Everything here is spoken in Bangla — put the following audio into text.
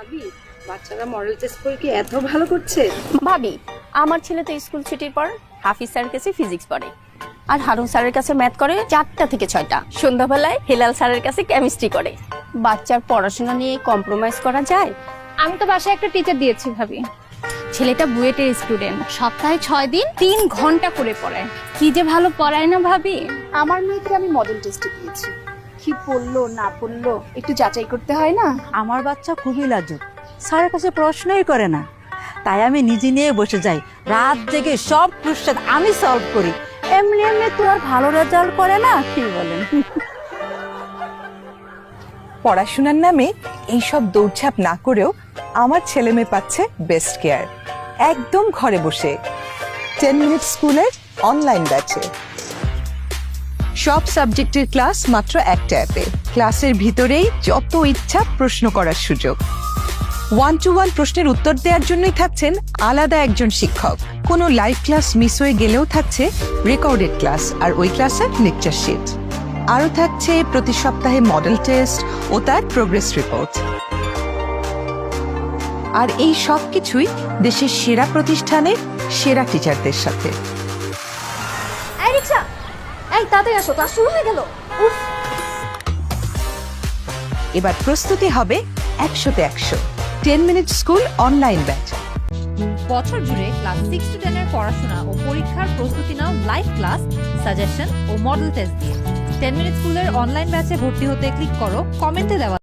ভাবি? বাচ্চারা মডেল টেস্ট করে কি এত ভালো করছে? ভাবি আমার ছেলে তো স্কুল ছুটির পর হাফিজ স্যারের কাছে ফিজিক্স পড়ে। আর হারুন স্যারের কাছে ম্যাথ করে চারটা থেকে ছয়টা। সন্ধ্যাবেলায় হেলাল স্যারের কাছে কেমিস্ট্রি করে। বাচ্চার পড়াশোনা নিয়ে কম্প্রোমাইজ করা যায়? আমি তো বাসায় একটা টিচার দিয়েছি ভাবি। ছেলেটা বুয়েটের স্টুডেন্ট সপ্তাহে ছয় দিন তিন ঘণ্টা করে পড়ায়। কি যে ভালো পড়ায় না ভাবি? আমার মেয়েকে আমি মডেল টেস্টে দিয়েছি। কি পড়ল না পড়ল একটু যাচাই করতে হয় না? আমার বাচ্চা খুবই লাজুক। স্যারের কাছে প্রশ্নই করে না। তাই আমি নিজে নিয়ে বসে যাই। রাত জেগে সব কোশ্চেন আমি সলভ করি। এমনি এমনি তো আর ভালো রেজাল্ট করে না কি বলেন? পড়াশোনার নামে এইসব দৌড়ঝাঁপ না করেও আমার ছেলে মেয়ে পাচ্ছে বেস্ট কেয়ার একদম ঘরে বসে। টেন মিনিট স্কুলের অনলাইন ব্যাচে সব সাবজেক্টের ক্লাস মাত্র একটা অ্যাপে। ক্লাসের ভিতরেই যত ইচ্ছা প্রশ্ন করার সুযোগ। ওয়ান টু ওয়ান প্রশ্নের উত্তর দেওয়ার জন্যই থাকছেন আলাদা একজন শিক্ষক। কোনো লাইভ ক্লাস মিস হয়ে গেলেও থাকছে রেকর্ডেড ক্লাস আর ওই ক্লাসের লেকচার শিট আরও থাকছে প্রতি সপ্তাহে মডেল টেস্ট ও তার প্রোগ্রেস রিপোর্ট আর এই সব কিছুই দেশের সেরা প্রতিষ্ঠানের সেরা টিচারদের সাথে। এই তাড়াতাড়ি আসো ক্লাস শুরু হয়ে গেল। উফ। এবার প্রস্তুতি হবে একশোতে একশো। Ten minute school online batch. বছর জুড়ে ক্লাস সিক্স টু টেনের পড়াশোনা ও পরীক্ষার প্রস্তুতি নাও লাইভ ক্লাস সাজেশন ও মডেল টেস্ট দিয়ে। টেন মিনিট স্কুলের অনলাইন ব্যাচে ভর্তি হতে ক্লিক করো কমেন্টে দেওয়া